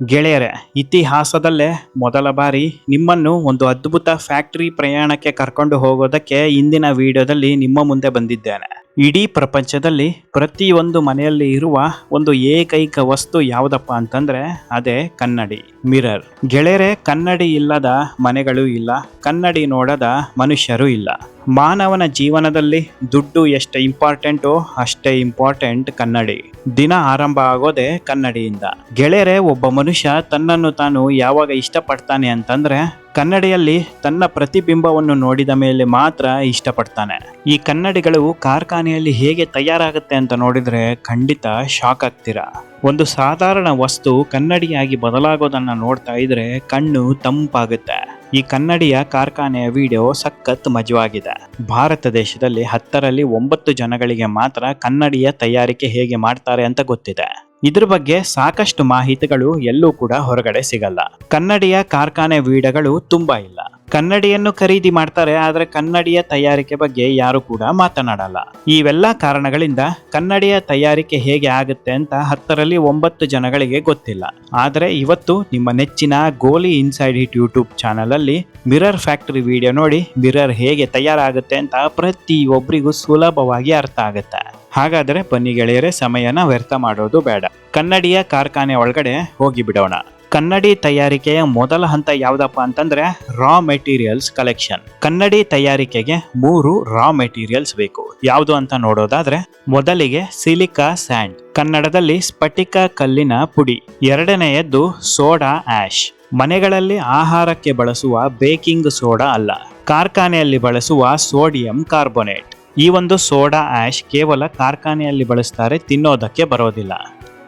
ಗೆಳೆಯರೆ, ಇತಿಹಾಸದಲ್ಲೇ ಮೊದಲ ಬಾರಿ ನಿಮ್ಮನ್ನು ಒಂದು ಅದ್ಭುತ ಫ್ಯಾಕ್ಟರಿ ಪ್ರಯಾಣಕ್ಕೆ ಕರ್ಕೊಂಡು ಹೋಗೋದಕ್ಕೆ ಇಂದಿನ ವಿಡಿಯೋದಲ್ಲಿ ನಿಮ್ಮ ಮುಂದೆ ಬಂದಿದ್ದೇನೆ. ಇಡೀ ಪ್ರಪಂಚದಲ್ಲಿ ಪ್ರತಿಯೊಂದು ಮನೆಯಲ್ಲಿ ಇರುವ ಒಂದು ಏಕೈಕ ವಸ್ತು ಯಾವುದಪ್ಪ ಅಂತಂದ್ರೆ, ಅದೇ ಕನ್ನಡಿ. ಮಿರರ್. ಗೆಳೆಯರೆ ಕನ್ನಡಿ ಇಲ್ಲದ ಮನೆಗಳು ಇಲ್ಲ, ಕನ್ನಡಿ ನೋಡದ ಮನುಷ್ಯರು ಇಲ್ಲ. ಮಾನವನ ಜೀವನದಲ್ಲಿ ದುಡ್ಡು ಎಷ್ಟು ಇಂಪಾರ್ಟೆಂಟೋ, ಅಷ್ಟೇ ಇಂಪಾರ್ಟೆಂಟ್ ಕನ್ನಡಿ. ದಿನ ಆರಂಭ ಆಗೋದೆ ಕನ್ನಡಿಯಿಂದ. ಗೆಳೆಯರೆ ಒಬ್ಬ ಮನುಷ್ಯ ತನ್ನನ್ನು ತಾನು ಯಾವಾಗ ಇಷ್ಟಪಡ್ತಾನೆ ಅಂತಂದ್ರೆ, ಕನ್ನಡಿಯಲ್ಲಿ ತನ್ನ ಪ್ರತಿಬಿಂಬವನ್ನು ನೋಡಿದ ಮೇಲೆ ಮಾತ್ರ ಇಷ್ಟಪಡ್ತಾನೆ. ಈ ಕನ್ನಡಿಗಳು ಕಾರ್ಖಾನೆಯಲ್ಲಿ ಹೇಗೆ ತಯಾರಾಗುತ್ತೆ ಅಂತ ನೋಡಿದ್ರೆ ಖಂಡಿತ ಶಾಕ್ ಆಗ್ತೀರಾ? ಒಂದು ಸಾಧಾರಣ ವಸ್ತು ಕನ್ನಡಿಯಾಗಿ ಬದಲಾಗೋದನ್ನ ನೋಡ್ತಾ ಇದ್ರೆ ಕಣ್ಣು ತಂಪಾಗುತ್ತೆ. ಈ ಕನ್ನಡಿಯ ಕಾರ್ಖಾನೆಯ ವಿಡಿಯೋ ಸಖತ್ ಮಜವಾಗಿದೆ. ಭಾರತ ದೇಶದಲ್ಲಿ ಹತ್ತರಲ್ಲಿ ಒಂಬತ್ತು ಜನಗಳಿಗೆ ಮಾತ್ರ ಕನ್ನಡಿಯ ತಯಾರಿಕೆ ಹೇಗೆ ಮಾಡ್ತಾರೆ ಅಂತ ಗೊತ್ತಿದೆ. ಇದ್ರ ಬಗ್ಗೆ ಸಾಕಷ್ಟು ಮಾಹಿತಿಗಳು ಎಲ್ಲೂ ಕೂಡ ಹೊರಗಡೆ ಸಿಗಲ್ಲ. ಕನ್ನಡಿಯ ಕಾರ್ಖಾನೆ ವಿಡಿಯೋಗಳು ತುಂಬಾ ಇಲ್ಲ. ಕನ್ನಡಿಯನ್ನು ಖರೀದಿ ಮಾಡ್ತಾರೆ, ಆದರೆ ಕನ್ನಡಿಯ ತಯಾರಿಕೆ ಬಗ್ಗೆ ಯಾರು ಕೂಡ ಮಾತನಾಡಲ್ಲ. ಇವೆಲ್ಲ ಕಾರಣಗಳಿಂದ ಕನ್ನಡಿಯ ತಯಾರಿಕೆ ಹೇಗೆ ಆಗುತ್ತೆ ಅಂತ ಹತ್ತರಲ್ಲಿ ಒಂಬತ್ತು ಜನಗಳಿಗೆ ಗೊತ್ತಿಲ್ಲ. ಆದರೆ ಇವತ್ತು ನಿಮ್ಮ ನೆಚ್ಚಿನ ಗೋಲಿ ಇನ್ಸೈಡ್ ಹಿಟ್ ಯೂಟ್ಯೂಬ್ ಚಾನಲ್ ಅಲ್ಲಿ ಮಿರರ್ ಫ್ಯಾಕ್ಟರಿ ವಿಡಿಯೋ ನೋಡಿ ಮಿರರ್ ಹೇಗೆ ತಯಾರಾಗುತ್ತೆ ಅಂತ ಪ್ರತಿಯೊಬ್ಬರಿಗೂ ಸುಲಭವಾಗಿ ಅರ್ಥ ಆಗುತ್ತೆ. ಹಾಗಾದ್ರೆ ಬನ್ನಿ ಗೆಳೆಯರೆ, ಸಮಯನ ವ್ಯರ್ಥ ಮಾಡೋದು ಬೇಡ. ಕನ್ನಡಿಯ ಕಾರ್ಖಾನೆ ಒಳಗಡೆ ಹೋಗಿ ಬಿಡೋಣ. ಕನ್ನಡಿ ತಯಾರಿಕೆಯ ಮೊದಲ ಹಂತ ಯಾವುದಪ್ಪ ಅಂತಂದ್ರೆ ರಾ ಮೆಟೀರಿಯಲ್ಸ್ ಕಲೆಕ್ಷನ್ ಕನ್ನಡಿ ತಯಾರಿಕೆಗೆ ಮೂರು ರಾ ಮೆಟೀರಿಯಲ್ಸ್ ಬೇಕು. ಯಾವುದು ಅಂತ ನೋಡೋದಾದ್ರೆ ಮೊದಲಿಗೆ ಸಿಲಿಕಾ ಸ್ಯಾಂಡ್ ಕನ್ನಡದಲ್ಲಿ ಸ್ಫಟಿಕ ಕಲ್ಲಿನ ಪುಡಿ, ಎರಡನೆಯದ್ದು ಸೋಡಾ ಆಶ್ ಮನೆಗಳಲ್ಲಿ ಆಹಾರಕ್ಕೆ ಬಳಸುವ ಬೇಕಿಂಗ್ ಸೋಡಾ ಅಲ್ಲ, ಕಾರ್ಖಾನೆಯಲ್ಲಿ ಬಳಸುವ ಸೋಡಿಯಂ ಕಾರ್ಬೊನೇಟ್ ಈ ಒಂದು ಸೋಡಾ ಆಶ್ ಕೇವಲ ಕಾರ್ಖಾನೆಯಲ್ಲಿ ಬಳಸ್ತಾರೆ, ತಿನ್ನೋದಕ್ಕೆ ಬರೋದಿಲ್ಲ.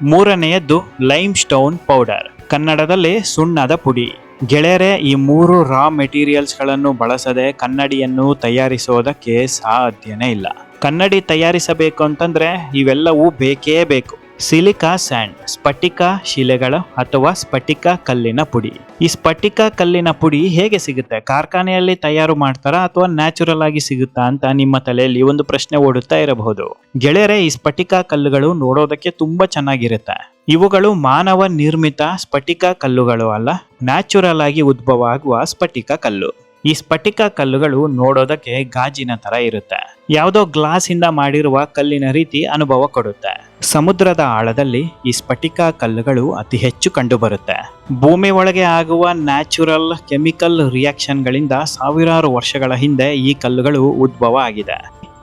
ಮೂರನೆಯದ್ದು ಲೈಮ್ ಸ್ಟೋನ್ ಪೌಡರ್. ಕನ್ನಡದಲ್ಲಿ ಸುಣ್ಣದ ಪುಡಿ. ಗೆಳೆಯರೆ, ಈ ಮೂರು ರಾ ಮೆಟೀರಿಯಲ್ಸ್ಗಳನ್ನು ಬಳಸದೆ ಕನ್ನಡಿಯನ್ನು ತಯಾರಿಸೋದಕ್ಕೆ ಸಾಧ್ಯನೇ ಇಲ್ಲ. ಕನ್ನಡಿ ತಯಾರಿಸಬೇಕು ಅಂತಂದ್ರೆ ಇವೆಲ್ಲವೂ ಬೇಕೇ ಬೇಕು. ಸಿಲಿಕಾ ಸ್ಯಾಂಡ್, ಸ್ಫಟಿಕ ಶಿಲೆಗಳು ಅಥವಾ ಸ್ಫಟಿಕ ಕಲ್ಲಿನ ಪುಡಿ. ಈ ಸ್ಫಟಿಕ ಕಲ್ಲಿನ ಪುಡಿ ಹೇಗೆ ಸಿಗುತ್ತೆ? ಕಾರ್ಖಾನೆಯಲ್ಲಿ ತಯಾರು ಮಾಡ್ತಾರಾ ಅಥವಾ ನ್ಯಾಚುರಲ್ ಆಗಿ ಸಿಗುತ್ತಾ ಅಂತ ನಿಮ್ಮ ತಲೆಯಲ್ಲಿ ಒಂದು ಪ್ರಶ್ನೆ ಓಡುತ್ತಾ ಇರಬಹುದು. ಗೆಳೆಯರೆ, ಈ ಸ್ಫಟಿಕ ಕಲ್ಲುಗಳು ನೋಡೋದಕ್ಕೆ ತುಂಬಾ ಚೆನ್ನಾಗಿರುತ್ತೆ. ಇವುಗಳು ಮಾನವ ನಿರ್ಮಿತ ಸ್ಫಟಿಕ ಕಲ್ಲುಗಳು ಅಲ್ಲ, ನ್ಯಾಚುರಲ್ ಆಗಿ ಉದ್ಭವ ಆಗುವ ಸ್ಫಟಿಕ ಕಲ್ಲು. ಈ ಸ್ಫಟಿಕ ಕಲ್ಲುಗಳು ನೋಡೋದಕ್ಕೆ ಗಾಜಿನ ತರ ಇರುತ್ತೆ. ಯಾವುದೋ ಗ್ಲಾಸ್ ಇಂದ ಮಾಡಿರುವ ಕಲ್ಲಿನ ರೀತಿ ಅನುಭವ ಕೊಡುತ್ತೆ. ಸಮುದ್ರದ ಆಳದಲ್ಲಿ ಈ ಸ್ಫಟಿಕ ಕಲ್ಲುಗಳು ಅತಿ ಹೆಚ್ಚು ಕಂಡುಬರುತ್ತೆ. ಭೂಮಿ ಒಳಗೆ ಆಗುವ ನ್ಯಾಚುರಲ್ ಕೆಮಿಕಲ್ ರಿಯಾಕ್ಷನ್ಗಳಿಂದ ಸಾವಿರಾರು ವರ್ಷಗಳ ಹಿಂದೆ ಈ ಕಲ್ಲುಗಳು ಉದ್ಭವ ಆಗಿದೆ.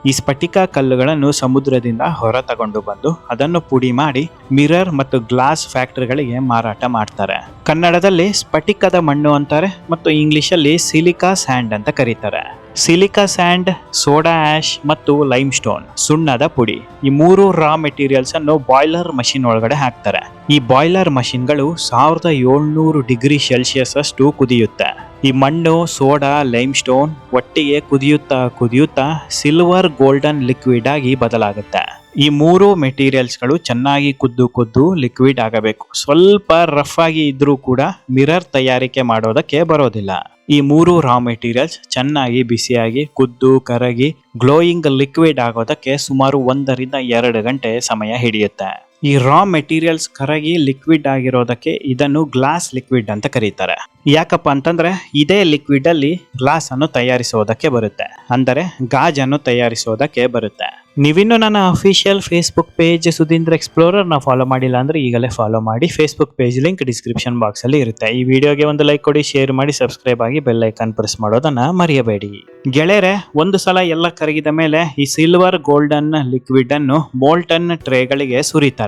ಈ ಸ್ಫಟಿಕ ಕಲ್ಲುಗಳನ್ನು ಸಮುದ್ರದಿಂದ ಹೊರ ತಗೊಂಡು ಬಂದು ಅದನ್ನು ಪುಡಿ ಮಾಡಿ ಮಿರರ್ ಮತ್ತು ಗ್ಲಾಸ್ ಫ್ಯಾಕ್ಟರಿಗಳಿಗೆ ಮಾರಾಟ ಮಾಡ್ತಾರೆ. ಕನ್ನಡದಲ್ಲಿ ಸ್ಫಟಿಕದ ಮಣ್ಣು ಅಂತಾರೆ ಮತ್ತು ಇಂಗ್ಲಿಷಲ್ಲಿ ಸಿಲಿಕಾ ಸ್ಯಾಂಡ್ ಅಂತ ಕರೀತಾರೆ. ಸಿಲಿಕಾ ಸ್ಯಾಂಡ್, ಸೋಡಾ ಆಶ್ ಮತ್ತು ಲೈಮ್ ಸ್ಟೋನ್ ಸುಣ್ಣದ ಪುಡಿ. ಈ ಮೂರು ರಾ ಮೆಟೀರಿಯಲ್ಸ್ ಅನ್ನು ಬಾಯ್ಲರ್ ಮಷಿನ್ ಒಳಗಡೆ ಹಾಕ್ತಾರೆ. ಈ ಬಾಯ್ಲರ್ ಮಷಿನ್ಗಳು ಸಾವಿರದ ಏಳ್ನೂರು ಡಿಗ್ರಿ ಸೆಲ್ಸಿಯಸ್ ಅಷ್ಟು ಕುದಿಯುತ್ತೆ. ಈ ಮಣ್ಣು, ಸೋಡಾ ಲೈಮ್ ಸ್ಟೋನ್ ಒಟ್ಟಿಗೆ ಕುದಿಯುತ್ತಾ ಕುದಿಯುತ್ತಾ ಸಿಲ್ವರ್ ಗೋಲ್ಡನ್ ಲಿಕ್ವಿಡ್ ಆಗಿ ಬದಲಾಗುತ್ತೆ. ಈ ಮೂರು ಮೆಟೀರಿಯಲ್ಸ್ಗಳು ಚೆನ್ನಾಗಿ ಕುದ್ದು ಕುದ್ದು ಲಿಕ್ವಿಡ್ ಆಗಬೇಕು. ಸ್ವಲ್ಪ ರಫ್ ಆಗಿ ಇದ್ರೂ ಕೂಡ ಮಿರರ್ ತಯಾರಿಕೆ ಮಾಡೋದಕ್ಕೆ ಬರೋದಿಲ್ಲ. ಈ ಮೂರು ರಾ ಮೆಟೀರಿಯಲ್ಸ್ ಚೆನ್ನಾಗಿ ಬಿಸಿಯಾಗಿ ಕುದ್ದು ಕರಗಿ ಗ್ಲೋಯಿಂಗ್ ಲಿಕ್ವಿಡ್ ಆಗೋದಕ್ಕೆ ಸುಮಾರು ಒಂದರಿಂದ ಎರಡು ಗಂಟೆ ಸಮಯ ಹಿಡಿಯುತ್ತೆ. ಈ ರಾ ಮೆಟೀರಿಯಲ್ಸ್ ಕರಗಿ ಲಿಕ್ವಿಡ್ ಆಗಿರೋದಕ್ಕೆ ಇದನ್ನು ಗ್ಲಾಸ್ ಲಿಕ್ವಿಡ್ ಅಂತ ಕರೀತಾರೆ. ಯಾಕಪ್ಪ ಅಂತಂದ್ರೆ ಇದೇ ಲಿಕ್ವಿಡ್ ಅಲ್ಲಿ ಗ್ಲಾಸ್ ಅನ್ನು ತಯಾರಿಸೋದಕ್ಕೆ ಬರುತ್ತೆ. ಅಂದರೆ ಗಾಜನ್ನು ತಯಾರಿಸೋದಕ್ಕೆ ಬರುತ್ತೆ. ನೀವಿನ್ನು ನನ್ನ ಅಫಿಷಿಯಲ್ ಫೇಸ್ಬುಕ್ ಪೇಜ್ ಸುಧೀಂದ್ರ ಎಕ್ಸ್ಪ್ಲೋರರ್ನ ಫಾಲೋ ಮಾಡಿಲ್ಲ ಅಂದ್ರೆ ಈಗಲೇ ಫಾಲೋ ಮಾಡಿ. Facebook page link description box ಅಲ್ಲಿ ಇರುತ್ತೆ. ಈ ವಿಡಿಯೋಗೆ ಒಂದು ಲೈಕ್ ಕೊಡಿ ಶೇರ್ ಮಾಡಿ ಸಬ್ಸ್ಕ್ರೈಬ್ ಆಗಿ ಬೆಲ್ ಐಕಾನ್ ಪ್ರೆಸ್ ಮಾಡೋದನ್ನ ಮರೆಯಬೇಡಿ. ಗೆಳೆಯರೆ, ಒಂದು ಸಲ ಎಲ್ಲ ಕರಗಿದ ಮೇಲೆ ಈ ಸಿಲ್ವರ್ ಗೋಲ್ಡನ್ ಲಿಕ್ವಿಡ್ ಅನ್ನು ಮೋಲ್ಟನ್ ಟ್ರೇಗಳಿಗೆ ಸುರಿತಾರೆ.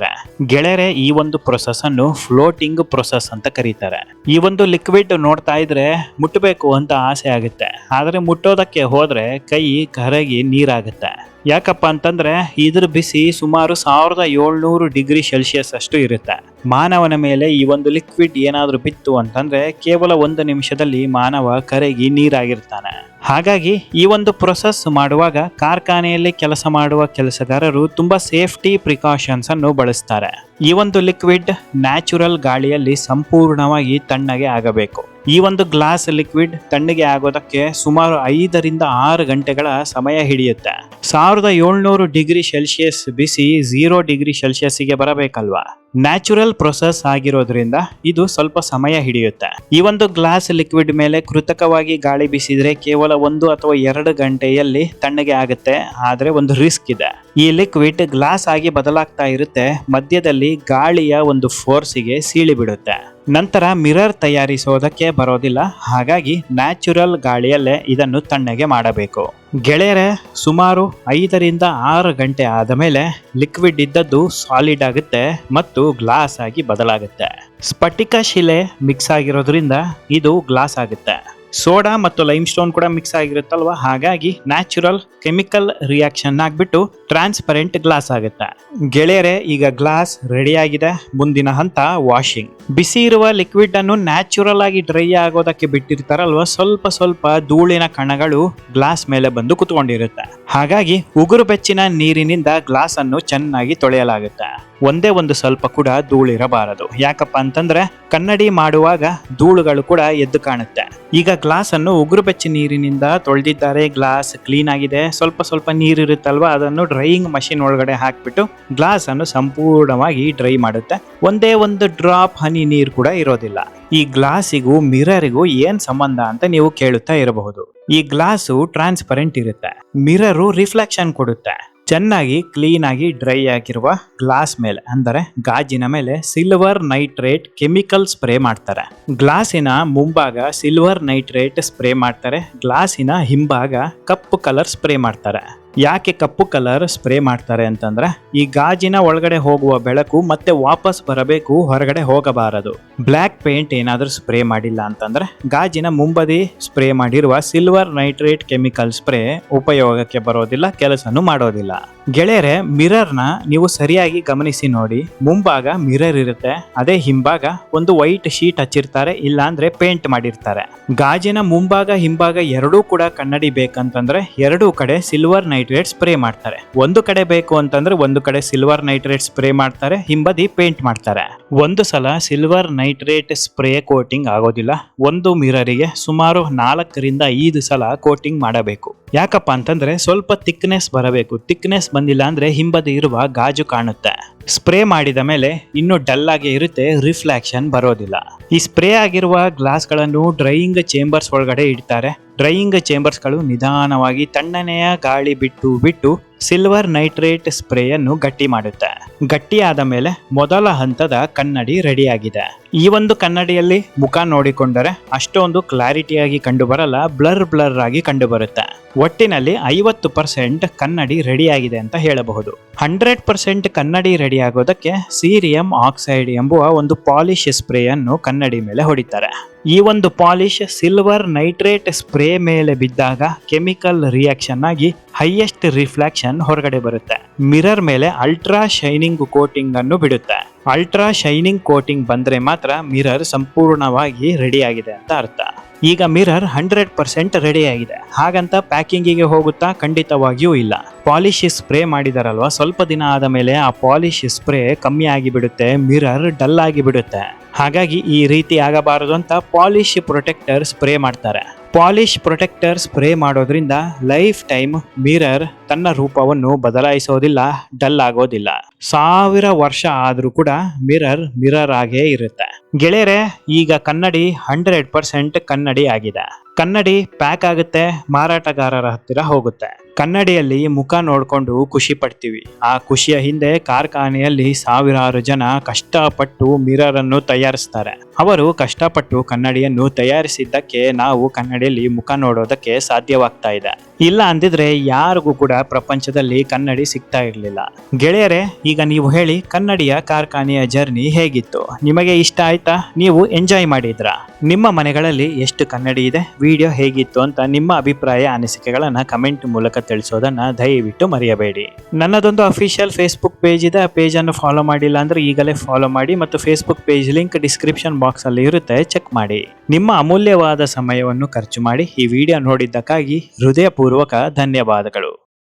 ಗೆಳೆಯರೆ, ಈ ಒಂದು ಪ್ರೊಸೆಸ್ ಅನ್ನು ಫ್ಲೋಟಿಂಗ್ ಪ್ರೊಸೆಸ್ ಅಂತ ಕರೀತಾರೆ. ಈ ಒಂದು ಲಿಕ್ವಿಡ್ ನೋಡ್ತಾ ಇದ್ರೆ ಮುಟ್ಟಬೇಕು ಅಂತ ಆಸೆ ಆಗುತ್ತೆ. ಆದ್ರೆ ಮುಟ್ಟೋದಕ್ಕೆ ಹೋದ್ರೆ ಕೈ ಕರಗಿ ನೀರಾಗುತ್ತೆ. ಯಾಕಪ್ಪ ಅಂತಂದ್ರೆ ಇದ್ರ ಬಿಸಿ ಸುಮಾರು ಸಾವಿರದ ಏಳ್ನೂರು ಡಿಗ್ರಿ ಸೆಲ್ಸಿಯಸ್ ಅಷ್ಟು ಇರುತ್ತೆ. ಮಾನವನ ಮೇಲೆ ಈ ಒಂದು ಲಿಕ್ವಿಡ್ ಏನಾದರೂ ಬಿತ್ತು ಅಂತಂದ್ರೆ ಕೇವಲ ಒಂದು ನಿಮಿಷದಲ್ಲಿ ಮಾನವ ಕರಗಿ ನೀರಾಗಿರ್ತಾನೆ. ಹಾಗಾಗಿ ಈ ಒಂದು ಪ್ರೊಸೆಸ್ ಮಾಡುವಾಗ ಕಾರ್ಖಾನೆಯಲ್ಲಿ ಕೆಲಸ ಮಾಡುವ ಕೆಲಸಗಾರರು ತುಂಬಾ ಸೇಫ್ಟಿ ಪ್ರಿಕಾಷನ್ಸ್ ಅನ್ನು ಬಳಸ್ತಾರೆ. ಈ ಒಂದು ಲಿಕ್ವಿಡ್ ನ್ಯಾಚುರಲ್ ಗಾಳಿಯಲ್ಲಿ ಸಂಪೂರ್ಣವಾಗಿ ತಣ್ಣಗೆ ಆಗಬೇಕು. ಈ ಒಂದು ಗ್ಲಾಸ್ ಲಿಕ್ವಿಡ್ ತಣ್ಣಗೆ ಆಗೋದಕ್ಕೆ ಸುಮಾರು ಐದರಿಂದ ಆರು ಗಂಟೆಗಳ ಸಮಯ ಹಿಡಿಯುತ್ತೆ. ಸಾವಿರದ ಏಳ್ನೂರು ಡಿಗ್ರಿ ಸೆಲ್ಸಿಯಸ್ ಬಿಸಿ ಝೀರೋ ಡಿಗ್ರಿ ಸೆಲ್ಸಿಯಸ್ಗೆ ಬರಬೇಕಲ್ವಾ? ನ್ಯಾಚುರಲ್ ಪ್ರೊಸೆಸ್ ಆಗಿರೋದ್ರಿಂದ ಇದು ಸ್ವಲ್ಪ ಸಮಯ ಹಿಡಿಯುತ್ತೆ. ಈ ಒಂದು ಗ್ಲಾಸ್ ಲಿಕ್ವಿಡ್ ಮೇಲೆ ಕೃತಕವಾಗಿ ಗಾಳಿ ಬೀಸಿದ್ರೆ ಕೇವಲ ಒಂದು ಅಥವಾ ಎರಡು ಗಂಟೆಯಲ್ಲಿ ತಣ್ಣಗೆ ಆಗುತ್ತೆ. ಆದರೆ ಒಂದು ರಿಸ್ಕ್ ಇದೆ. ಈ ಲಿಕ್ವಿಡ್ ಗ್ಲಾಸ್ ಆಗಿ ಬದಲಾಗ್ತಾ ಇರುತ್ತೆ. ಮಧ್ಯದಲ್ಲಿ ಗಾಳಿಯ ಒಂದು ಫೋರ್ಸಿಗೆ ಸೀಳಿ ಬಿಡುತ್ತೆ. ನಂತರ ಮಿರರ್ ತಯಾರಿಸೋದಕ್ಕೆ ಬರೋದಿಲ್ಲ. ಹಾಗಾಗಿ ನ್ಯಾಚುರಲ್ ಗಾಳಿಯಲ್ಲೇ ಇದನ್ನು ತಣ್ಣಗೆ ಮಾಡಬೇಕು. ಗೆಳೆಯರೆ, ಸುಮಾರು ಐದರಿಂದ ಆರು ಗಂಟೆ ಆದ ಮೇಲೆ ಲಿಕ್ವಿಡ್ ಇದ್ದದ್ದು ಸಾಲಿಡ್ ಆಗುತ್ತೆ ಮತ್ತು ಗ್ಲಾಸ್ ಆಗಿ ಬದಲಾಗುತ್ತೆ. ಸ್ಫಟಿಕ ಶಿಲೆ ಮಿಕ್ಸ್ ಆಗಿರೋದ್ರಿಂದ ಇದು ಗ್ಲಾಸ್ ಆಗುತ್ತೆ. ಸೋಡಾ ಮತ್ತು ಲೈಮ್ ಸ್ಟೋನ್ ಕೂಡ ಮಿಕ್ಸ್ ಆಗಿರುತ್ತಲ್ವಾ? ಹಾಗಾಗಿ ನ್ಯಾಚುರಲ್ ಕೆಮಿಕಲ್ ರಿಯಾಕ್ಷನ್ ಆಗ್ಬಿಟ್ಟು ಟ್ರಾನ್ಸ್ಪರೆಂಟ್ ಗ್ಲಾಸ್ ಆಗುತ್ತೆ. ಗೆಳೆಯರೆ, ಈಗ ಗ್ಲಾಸ್ ರೆಡಿ ಆಗಿದೆ ಮುಂದಿನ ಹಂತ ವಾಷಿಂಗ್. ಬಿಸಿ ಇರುವ ಲಿಕ್ವಿಡ್ ಅನ್ನು ನ್ಯಾಚುರಲ್ ಆಗಿ ಡ್ರೈ ಆಗೋದಕ್ಕೆ ಬಿಟ್ಟಿರ್ತಾರಲ್ವಾ? ಸ್ವಲ್ಪ ಸ್ವಲ್ಪ ಧೂಳಿನ ಕಣಗಳು ಗ್ಲಾಸ್ ಮೇಲೆ ಬಂದು ಕುತ್ಕೊಂಡಿರುತ್ತೆ. ಹಾಗಾಗಿ ಉಗುರು ಬೆಚ್ಚಿನ ನೀರಿನಿಂದ ಗ್ಲಾಸ್ ಅನ್ನು ಚೆನ್ನಾಗಿ ತೊಳೆಯಲಾಗುತ್ತೆ. ಒಂದೇ ಒಂದು ಸ್ವಲ್ಪ ಕೂಡ ಧೂಳಿರಬಾರದು. ಯಾಕಪ್ಪ ಅಂತಂದ್ರೆ ಕನ್ನಡಿ ಮಾಡುವಾಗ ಧೂಳುಗಳು ಕೂಡ ಎದ್ದು ಕಾಣುತ್ತೆ. ಈಗ ಗ್ಲಾಸ್ ಅನ್ನು ಉಗುರು ಬೆಚ್ಚ ನೀರಿನಿಂದ ತೊಳೆದಿದ್ದಾರೆ. ಗ್ಲಾಸ್ ಕ್ಲೀನ್ ಆಗಿದೆ. ಸ್ವಲ್ಪ ಸ್ವಲ್ಪ ನೀರಿರುತ್ತಲ್ವಾ ಅದನ್ನು ಡ್ರೈಯಿಂಗ್ ಮಷಿನ್ ಒಳಗಡೆ ಹಾಕ್ಬಿಟ್ಟು ಗ್ಲಾಸ್ ಅನ್ನು ಸಂಪೂರ್ಣವಾಗಿ ಡ್ರೈ ಮಾಡುತ್ತೆ. ಒಂದೇ ಒಂದು ಡ್ರಾಪ್ ಹನಿ ನೀರು ಕೂಡ ಇರೋದಿಲ್ಲ. ಈ ಗ್ಲಾಸಿಗೂ ಮಿರರಿಗೂ ಏನ್ ಸಂಬಂಧ ಅಂತ ನೀವು ಕೇಳುತ್ತಾ ಇರಬಹುದು. ಈ ಗ್ಲಾಸು ಟ್ರಾನ್ಸ್ಪರೆಂಟ್ ಇರುತ್ತೆ. ಮಿರರು ರಿಫ್ಲೆಕ್ಷನ್ ಕೊಡುತ್ತೆ. ಚೆನ್ನಾಗಿ ಕ್ಲೀನ್ ಆಗಿ ಡ್ರೈ ಆಗಿರುವ ಗ್ಲಾಸ್ ಮೇಲೆ, ಅಂದರೆ ಗಾಜಿನ ಮೇಲೆ ಸಿಲ್ವರ್ ನೈಟ್ರೇಟ್ ಕೆಮಿಕಲ್ ಸ್ಪ್ರೇ ಮಾಡ್ತಾರೆ. ಗ್ಲಾಸಿನ ಮುಂಭಾಗ ಸಿಲ್ವರ್ ನೈಟ್ರೇಟ್ ಸ್ಪ್ರೇ ಮಾಡ್ತಾರೆ. ಗ್ಲಾಸಿನ ಹಿಂಭಾಗ ಕಪ್ಪು ಕಲರ್ ಸ್ಪ್ರೇ ಮಾಡ್ತಾರೆ. ಯಾಕೆ ಕಪ್ಪು ಕಲರ್ ಸ್ಪ್ರೇ ಮಾಡ್ತಾರೆ ಅಂತಂದ್ರೆ, ಈ ಗಾಜಿನ ಒಳಗಡೆ ಹೋಗುವ ಬೆಳಕು ಮತ್ತೆ ವಾಪಸ್ ಬರಬೇಕು, ಹೊರಗಡೆ ಹೋಗಬಾರದು. ಬ್ಲ್ಯಾಕ್ ಪೇಂಟ್ ಏನಾದರೂ ಸ್ಪ್ರೇ ಮಾಡಿಲ್ಲ ಅಂತಂದ್ರೆ, ಗಾಜಿನ ಮುಂಬದಿ ಸ್ಪ್ರೇ ಮಾಡಿರುವ ಸಿಲ್ವರ್ ನೈಟ್ರೇಟ್ ಕೆಮಿಕಲ್ ಸ್ಪ್ರೇ ಉಪಯೋಗಕ್ಕೆ ಬರೋದಿಲ್ಲ, ಕೆಲಸನೂ ಮಾಡೋದಿಲ್ಲ. ಗೆಳೆಯರೆ, ಮಿರರ್ನ ನೀವು ಸರಿಯಾಗಿ ಗಮನಿಸಿ ನೋಡಿ. ಮುಂಭಾಗ ಮಿರರ್ ಇರುತ್ತೆ, ಅದೇ ಹಿಂಭಾಗ ಒಂದು ವೈಟ್ ಶೀಟ್ ಹಚ್ಚಿರ್ತಾರೆ, ಇಲ್ಲಾಂದ್ರೆ ಪೇಂಟ್ ಮಾಡಿರ್ತಾರೆ. ಗಾಜಿನ ಮುಂಭಾಗ ಹಿಂಭಾಗ ಎರಡೂ ಕೂಡ ಕನ್ನಡಿ ಬೇಕಂತಂದ್ರೆ, ಎರಡೂ ಕಡೆ ಸಿಲ್ವರ್ ನೈಟ್ರೇಟ್ ಸ್ಪ್ರೇ ಮಾಡ್ತಾರೆ. ಒಂದು ಕಡೆ ಬೇಕು ಅಂತಂದ್ರೆ ಒಂದು ಕಡೆ ಸಿಲ್ವರ್ ನೈಟ್ರೇಟ್ ಸ್ಪ್ರೇ ಮಾಡ್ತಾರೆ, ಹಿಂಬದಿ ಪೇಂಟ್ ಮಾಡ್ತಾರೆ. ಒಂದು ಸಲ ಸಿಲ್ವರ್ ನೈಟ್ರೇಟ್ ಸ್ಪ್ರೇ ಕೋಟಿಂಗ್ ಆಗೋದಿಲ್ಲ. ಒಂದು ಮಿರರಿಗೆ ಸುಮಾರು ನಾಲ್ಕರಿಂದ ಐದು ಸಲ ಕೋಟಿಂಗ್ ಮಾಡಬೇಕು. ಯಾಕಪ್ಪ ಅಂತಂದ್ರೆ ಸ್ವಲ್ಪ ತಿಕ್ನೆಸ್ ಬರಬೇಕು. ತಿಕ್ನೆಸ್ ಬಂದಿಲ್ಲ ಅಂದ್ರೆ ಹಿಂಬದಿ ಇರುವ ಗಾಜು ಕಾಣುತ್ತೆ. ಸ್ಪ್ರೇ ಮಾಡಿದ ಮೇಲೆ ಇನ್ನು ಡಲ್ ಆಗಿ ಇರುತ್ತೆ ರಿಫ್ಲಾಕ್ಷನ್ ಬರೋದಿಲ್ಲ. ಈ ಸ್ಪ್ರೇ ಆಗಿರುವ ಗ್ಲಾಸ್ಗಳನ್ನು ಡ್ರೈಯಿಂಗ್ ಚೇಂಬರ್ಸ್ ಒಳಗಡೆ ಇಡ್ತಾರೆ. ಡ್ರೈಯಿಂಗ್ ಚೇಂಬರ್ಸ್ಗಳು ನಿಧಾನವಾಗಿ ತಣ್ಣನೆಯ ಗಾಳಿ ಬಿಟ್ಟು ಬಿಟ್ಟು ಸಿಲ್ವರ್ ನೈಟ್ರೇಟ್ ಸ್ಪ್ರೇಯನ್ನು ಗಟ್ಟಿ ಮಾಡುತ್ತೆ. ಗಟ್ಟಿಯಾದ ಮೇಲೆ ಮೊದಲ ಹಂತದ ಕನ್ನಡಿ ರೆಡಿಯಾಗಿದೆ. ಈ ಒಂದು ಕನ್ನಡಿಯಲ್ಲಿ ಮುಖ ನೋಡಿಕೊಂಡರೆ ಅಷ್ಟೊಂದು ಕ್ಲಾರಿಟಿಯಾಗಿ ಕಂಡು ಬರಲ್ಲ ಬ್ಲರ್ ಬ್ಲರ್ ಆಗಿ ಕಂಡು ಬರುತ್ತೆ ಒಟ್ಟಿನಲ್ಲಿ ಐವತ್ತು ಪರ್ಸೆಂಟ್ ಕನ್ನಡಿ ರೆಡಿಯಾಗಿದೆ ಅಂತ ಹೇಳಬಹುದು. ಹಂಡ್ರೆಡ್ ಪರ್ಸೆಂಟ್ ಕನ್ನಡಿ ರೆಡಿಯಾಗೋದಕ್ಕೆ ಸೀರಿಯಂ ಆಕ್ಸೈಡ್ ಎಂಬುವ ಒಂದು ಪಾಲಿಶ್ ಸ್ಪ್ರೇಯನ್ನು ಕನ್ನಡಿ ಮೇಲೆ ಹೊಡಿತಾರೆ. ಈ ಒಂದು ಪಾಲಿಶ್ ಸಿಲ್ವರ್ ನೈಟ್ರೇಟ್ ಸ್ಪ್ರೇ ಮೇಲೆ ಬಿದ್ದಾಗ ಕೆಮಿಕಲ್ ರಿಯಾಕ್ಷನ್ ಆಗಿ ಹೈಯೆಸ್ಟ್ ರಿಫ್ಲೆಕ್ಷನ್ ಹೊರಗಡೆ ಬರುತ್ತೆ. ಮಿರರ್ ಮೇಲೆ ಅಲ್ಟ್ರಾ ಶೈನಿಂಗ್ ಕೋಟಿಂಗ್ ಅನ್ನು ಬಿಡುತ್ತೆ. ಅಲ್ಟ್ರಾ ಶೈನಿಂಗ್ ಕೋಟಿಂಗ್ ಬಂದ್ರೆ ಮಾತ್ರ ಮಿರರ್ ಸಂಪೂರ್ಣವಾಗಿ ರೆಡಿ ಆಗಿದೆ ಅಂತ ಅರ್ಥ. ಈಗ ಮಿರರ್ ಹಂಡ್ರೆಡ್ ಪರ್ಸೆಂಟ್ ರೆಡಿ ಆಗಿದೆ. ಹಾಗಂತ ಪ್ಯಾಕಿಂಗಿಗೆ ಹೋಗುತ್ತಾ ಖಂಡಿತವಾಗಿಯೂ ಇಲ್ಲ. ಪಾಲಿಶ್ ಸ್ಪ್ರೇ ಮಾಡಿದಾರಲ್ವಾ? ಸ್ವಲ್ಪ ದಿನ ಆದ ಮೇಲೆ ಆ ಪಾಲಿಶ್ ಸ್ಪ್ರೇ ಕಮ್ಮಿ ಆಗಿ ಬಿಡುತ್ತೆ ಮಿರರ್ ಡಲ್ ಆಗಿ ಬಿಡುತ್ತೆ ಹಾಗಾಗಿ ಈ ರೀತಿ ಆಗಬಾರದು ಅಂತ ಪಾಲಿಶ್ ಪ್ರೊಟೆಕ್ಟರ್ ಸ್ಪ್ರೇ ಮಾಡ್ತಾರೆ. ಪಾಲಿಶ್ ಪ್ರೊಟೆಕ್ಟರ್ ಸ್ಪ್ರೇ ಮಾಡೋದ್ರಿಂದ ಲೈಫ್ ಟೈಮ್ ಮಿರರ್ ತನ್ನ ರೂಪವನ್ನು ಬದಲಾಯಿಸೋದಿಲ್ಲ ಡಲ್ ಆಗೋದಿಲ್ಲ ಸಾವಿರ ವರ್ಷ ಆದರೂ ಕೂಡ ಮಿರರ್ ಮಿರರ್ ಆಗೇ ಇರುತ್ತೆ. ಗೆಳೆಯರೆ, ಈಗ ಕನ್ನಡಿ ಹಂಡ್ರೆಡ್ ಪರ್ಸೆಂಟ್ ಕನ್ನಡಿ ಆಗಿದೆ. ಕನ್ನಡಿ ಪ್ಯಾಕ್ ಆಗುತ್ತೆ, ಮಾರಾಟಗಾರರ ಹತ್ತಿರ ಹೋಗುತ್ತೆ. ಕನ್ನಡಿಯಲ್ಲಿ ಮುಖ ನೋಡ್ಕೊಂಡು ಖುಷಿ ಪಡ್ತೀವಿ. ಆ ಖುಷಿಯ ಹಿಂದೆ ಕಾರ್ಖಾನೆಯಲ್ಲಿ ಸಾವಿರಾರು ಜನ ಕಷ್ಟಪಟ್ಟು ಮಿರರ್ ಅನ್ನು ತಯಾರಿಸ್ತಾರೆ. ಅವರು ಕಷ್ಟಪಟ್ಟು ಕನ್ನಡಿಯನ್ನು ತಯಾರಿಸಿದ್ದಕ್ಕೆ ನಾವು ಕನ್ನಡಿಯಲ್ಲಿ ಮುಖ ನೋಡೋದಕ್ಕೆ ಸಾಧ್ಯವಾಗ್ತಾ ಇದೆ. ಇಲ್ಲ ಅಂದಿದ್ರೆ ಯಾರಿಗೂ ಕೂಡ ಪ್ರಪಂಚದಲ್ಲಿ ಕನ್ನಡಿ ಸಿಗ್ತಾ ಇರಲಿಲ್ಲ. ಗೆಳೆಯರೇ, ಈಗ ನೀವು ಹೇಳಿ ಕನ್ನಡಿಯ ಕಾರ್ಖಾನೆಯ ಜರ್ನಿ ಹೇಗಿತ್ತು? ನಿಮಗೆ ಇಷ್ಟ ಆಯ್ತಾ? ನೀವು ಎಂಜಾಯ್ ಮಾಡಿದ್ರಾ? ನಿಮ್ಮ ಮನೆಗಳಲ್ಲಿ ಎಷ್ಟು ಕನ್ನಡಿ ಇದೆ? ವಿಡಿಯೋ ಹೇಗಿತ್ತು ಅಂತ ನಿಮ್ಮ ಅಭಿಪ್ರಾಯ ಅನಿಸಿಕೆಗಳನ್ನ ಕಮೆಂಟ್ ಮೂಲಕ ತಿಳಿಸೋದನ್ನ ದಯವಿಟ್ಟು ಮರೆಯಬೇಡಿ. ನನ್ನದೊಂದು ಅಫಿಷಿಯಲ್ ಫೇಸ್ಬುಕ್ ಪೇಜ್ ಇದೆ. ಆ ಪೇಜ್ ಅನ್ನು ಫಾಲೋ ಮಾಡಿಲ್ಲ ಅಂದ್ರೆ ಈಗಲೇ ಫಾಲೋ ಮಾಡಿ ಮತ್ತು Facebook page link description box ಅಲ್ಲಿ ಇರುತ್ತೆ ಚೆಕ್ ಮಾಡಿ. ನಿಮ್ಮ ಅಮೂಲ್ಯವಾದ ಸಮಯವನ್ನು ಖರ್ಚು ಮಾಡಿ ಈ ವಿಡಿಯೋ ನೋಡಿದ್ದಕ್ಕಾಗಿ ಹೃದಯಪೂರ್ವಕ ಧನ್ಯವಾದಗಳು.